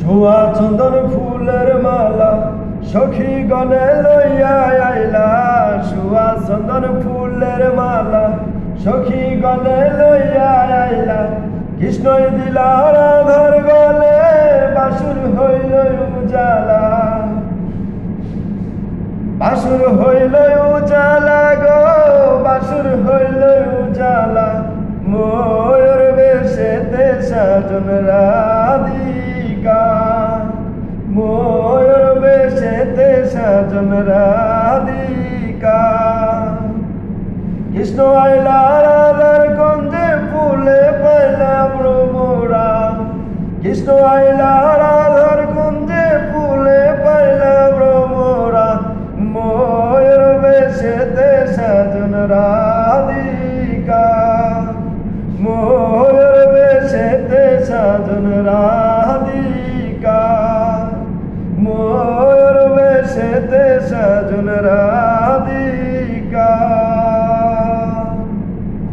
সোয়া চন্দন ফুলের মালা, সখী গনে লইয়া আইলা। সোয়া চন্দন ফুলের মালা, সখী গনে লইয়া আইলা। কৃষ্ণই দিলা রাধার গলে, বাসুর হইল উজালা। বাসুর হইল উজালা গো, বাসুর হইল উজালা। ময়ূর বেশেতে সাজন রাধিকা ময়ূর বেশেতে সাজন রাধিকা কৃষ্ণ আইলা রাধার গঞ্জে ফুলে পাইলা ভ্রমরা কৃষ্ণ আইলা রাধার গঞ্জে ফুলে পাইলা ভ্রমরা ময়ূর বেশেতে সাজন রাধিকা ময়ূর বেশেতে সাজন রাধিকা ময়ূর বেশেতে সাজন রাধিকা